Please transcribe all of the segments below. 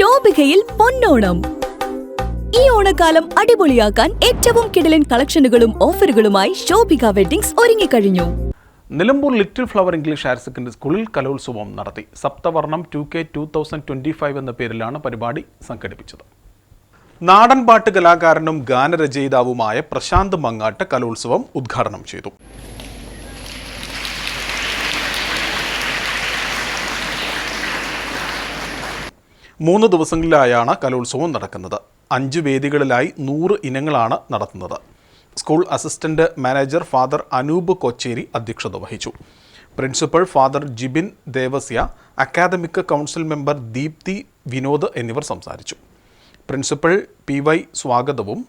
ശോഭികയിൽ പൊന്നോണം. ഈ ഓണക്കാലം അടിപൊളിയാക്കാൻ ഏറ്റവും കിടിലൻ കളക്ഷനുകളും ഓഫറുകളുമായി ശോഭിക വെഡിങ്സ് ഒരുങ്ങിക്കഴിഞ്ഞു. Nilambur little flower English higher secondary സ്കൂളിൽ കലോത്സവം നടത്തി. Saptavarnam two K two thousand twenty five എന്ന പേരിലാണ് പരിപാടി സംഘടിപ്പിച്ചത്. നാടൻ പാട്ട് കലാകാരനും ഗാനരചയിതാവുമായ പ്രശാന്ത് മങ്ങാട്ട് കലോത്സവം ഉദ്ഘാടനം ചെയ്തു. മൂന്ന് ദിവസങ്ങളിലായാണ് കലോത്സവം നടക്കുന്നത്. അഞ്ച് വേദികളിലായി നൂറ് ഇനങ്ങളാണ് നടത്തുന്നത്. School assistant manager father Anoop Kocheri അധ്യക്ഷത വഹിച്ചു. Principal father Jibin Devasya academic council member Deepthi Vinod എന്നിവർ സംസാരിച്ചു. പ്രിൻസിപ്പൽ പി വൈ സ്വാഗതവും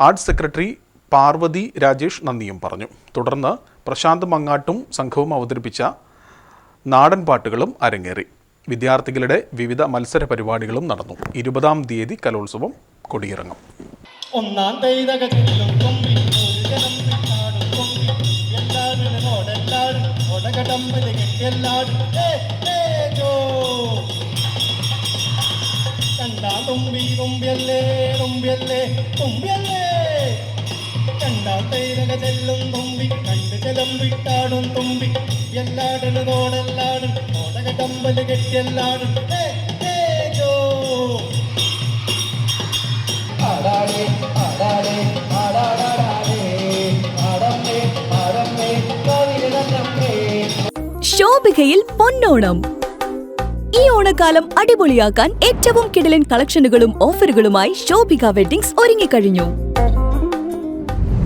ആർട്സ് സെക്രട്ടറി പാർവതി രാജേഷ് നന്ദിയും പറഞ്ഞു. തുടർന്ന് പ്രശാന്ത് മങ്ങാട്ടും സംഘവും അവതരിപ്പിച്ച നാടൻ പാട്ടുകളും അരങ്ങേറി. വിദ്യാർത്ഥികളുടെ വിവിധ മത്സര പരിപാടികളും നടന്നു. ഇരുപതാം തീയതി കലോത്സവം കൊടിയിറങ്ങും. ഒന്നാം തുമ്പി വിട്ടാടും തുമ്പി. എല്ലാടലും ഓടെല്ലാടും ഓടകടമ്പൽ കെട്ടിയെല്ലാടും ഏ, ഏ, ജോ. ആടാടേ ആടാടേ ആടാടാടാടേ. ആടമ്മേ ആടമ്മേ കവിരനമ്മേ ശോഭികയിൽ പൊന്നോണം. ഈ ഓണക്കാലം അടിപൊളിയാക്കാൻ ഏറ്റവും കിടലൻ കളക്ഷനുകളും ഓഫറുകളുമായി ശോഭിക വെഡിങ്സ് ഒരുങ്ങിക്കഴിഞ്ഞു.